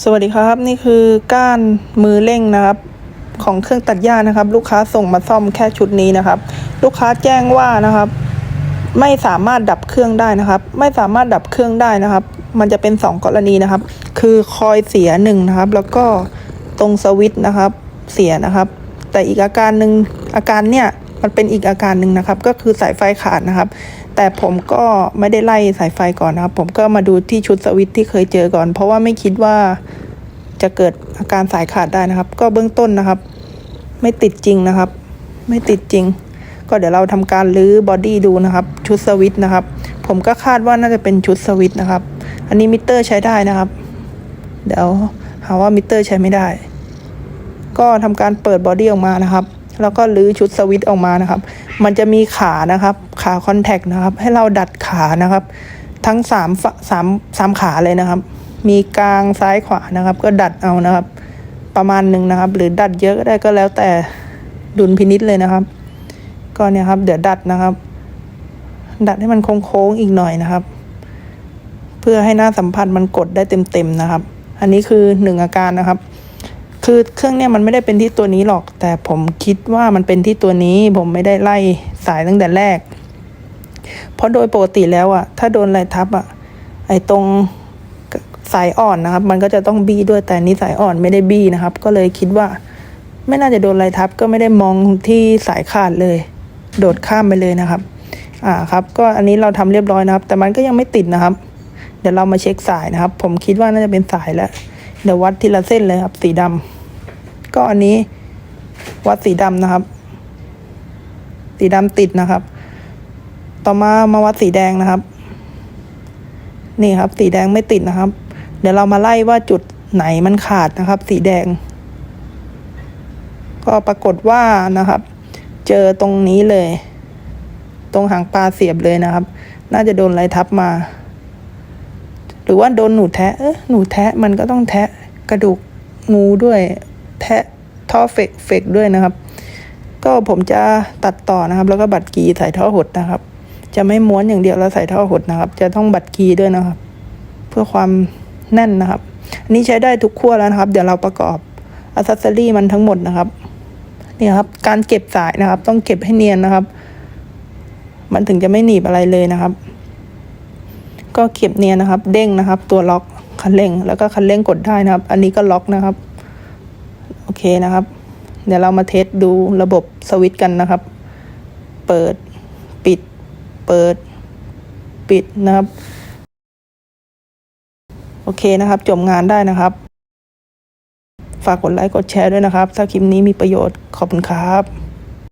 สวัสดีครับนี่คือก้านมือเร่งนะครับ ของเครื่องตัดหญ้านะครับ ลูกค้าส่งมาซ่อมแค่ชุดนี้นะครับ ลูกค้าแจ้งว่านะครับ ไม่สามารถดับเครื่องได้นะครับ ไม่สามารถดับเครื่องได้นะครับ มันจะเป็นสองกรณีนะครับ คือคอยเสียหนึ่งนะครับ แล้วก็ตรงสวิตช์นะครับ เสียนะครับ แต่อีกอาการหนึ่งอาการเนี่ย มันเป็นอีกอาการหนึ่งนะครับ ก็คือสายไฟขาดนะครับ แต่ผมก็ไม่ได้ไล่สายไฟก่อนนะครับ ผมก็มาดูที่ชุดสวิตช์ที่เคยเจอก่อน เพราะว่าไม่คิดว่าจะเกิดอาการสายขาดได้นะครับ ก็เบื้องต้นนะครับ ไม่ติดจริงนะครับ ไม่ติดจริง ก็เดี๋ยวเราทำการรื้อบอดี้ดูนะครับ ชุดสวิตช์นะครับ ผมก็คาดว่าน่าจะเป็นชุดสวิตช์นะครับ อันนี้มิเตอร์ใช้ได้นะครับ เดี๋ยวหาว่ามิเตอร์ใช้ไม่ได้ ก็ทำการเปิดบอดี้ออกมานะครับ แล้วก็รื้อชุดสวิตออกมานะครับ มันจะมีขานะครับ ขาคอนแทคนะครับ ให้เราดัดขานะครับ ทั้งสามฝสามสามขาเลยนะครับ มีกลางซ้ายขวานะครับ ก็ดัดเอานะครับ ประมาณหนึ่งนะครับ หรือดัดเยอะก็ได้ก็แล้วแต่ดุลพินิษเลยนะครับ ก็เนี่ยครับ เดี๋ยวดัดนะครับ ดัดให้มันโค้งๆอีกหน่อยนะครับ เพื่อให้หน้าสัมผัสมันกดได้เต็มๆนะครับ อันนี้คือหนึ่งอาการนะครับ คือเครื่องเนี่ยมันไม่ได้เป็นที่ตัวนี้หรอก แต่ผมคิดว่ามันเป็นที่ตัวนี้ ผมไม่ได้ไล่สายตั้งแต่แรก เพราะโดยปกติแล้วอะถ้าโดนอะไรทับอะไอตรงสายอ่อนนะครับ มันก็จะต้องบี้ด้วยแต่นี้สายอ่อนไม่ได้บี้นะครับ ก็เลยคิดว่า ไม่น่าจะโดนอะไรทับก็ไม่ได้มองที่สายขาดเลย โดดข้ามไปเลยนะครับ อ่าครับ ก็อันนี้เราทำเรียบร้อยนะครับ แต่มันก็ยังไม่ติดนะครับ เดี๋ยวเรามาเช็คสายนะครับ ผมคิดว่าน่าจะเป็นสายแล้ว เดี๋ยววัดทีละเส้นเลยครับ สีดำก็อันนี้วัดสีดำนะครับ สีดำติดนะครับ ต่อมามาวัดสีแดงนะครับ นี่ครับ สีแดงไม่ติดนะครับ เดี๋ยวเรามาไล่ว่าจุดไหนมันขาดนะครับ สีแดง ก็ปรากฏว่านะครับ เจอตรงนี้เลย ตรงหางปลาเสียบเลยนะครับ น่าจะโดนอะไรทับมา รือว่าโดนหนูแทะเออหนูแทะมันก็ต้องแทะกระดูกงูด้วย แทะท่อเฟกเฟกด้วยนะครับ ก็ผมจะตัดต่อนะครับ แล้วก็บัตรกีใส่ท่อหดนะครับ จะไม่ม้วนอย่างเดียวแล้วใส่ท่อหดนะครับ จะต้องบัตรกีด้วยนะครับ เพื่อความแน่นนะครับ อันนี้ใช้ได้ทุกขั้วแล้วนะครับ เดี๋ยวเราประกอบอัซเซอรี่มันทั้งหมดนะครับนี่ครับ การเก็บสายนะครับ ต้องเก็บให้เนียนนะครับ มันถึงจะไม่หนีบอะไรเลยนะครับ ก็เก็บเนียนนะครับ เด้งนะครับ ตัวล็อกคันเร่ง แล้วก็คันเร่งกดได้นะครับ อันนี้ก็ล็อกนะครับ โอเคนะครับ เดี๋ยวเรามาเทสดูระบบสวิตช์กันนะครับ เปิด ปิด เปิด ปิดนะครับ โอเคนะครับ จบงานได้นะครับ ฝากกดไลค์ กดแชร์ด้วยนะครับ ถ้าคลิปนี้มีประโยชน์ ขอบคุณครับ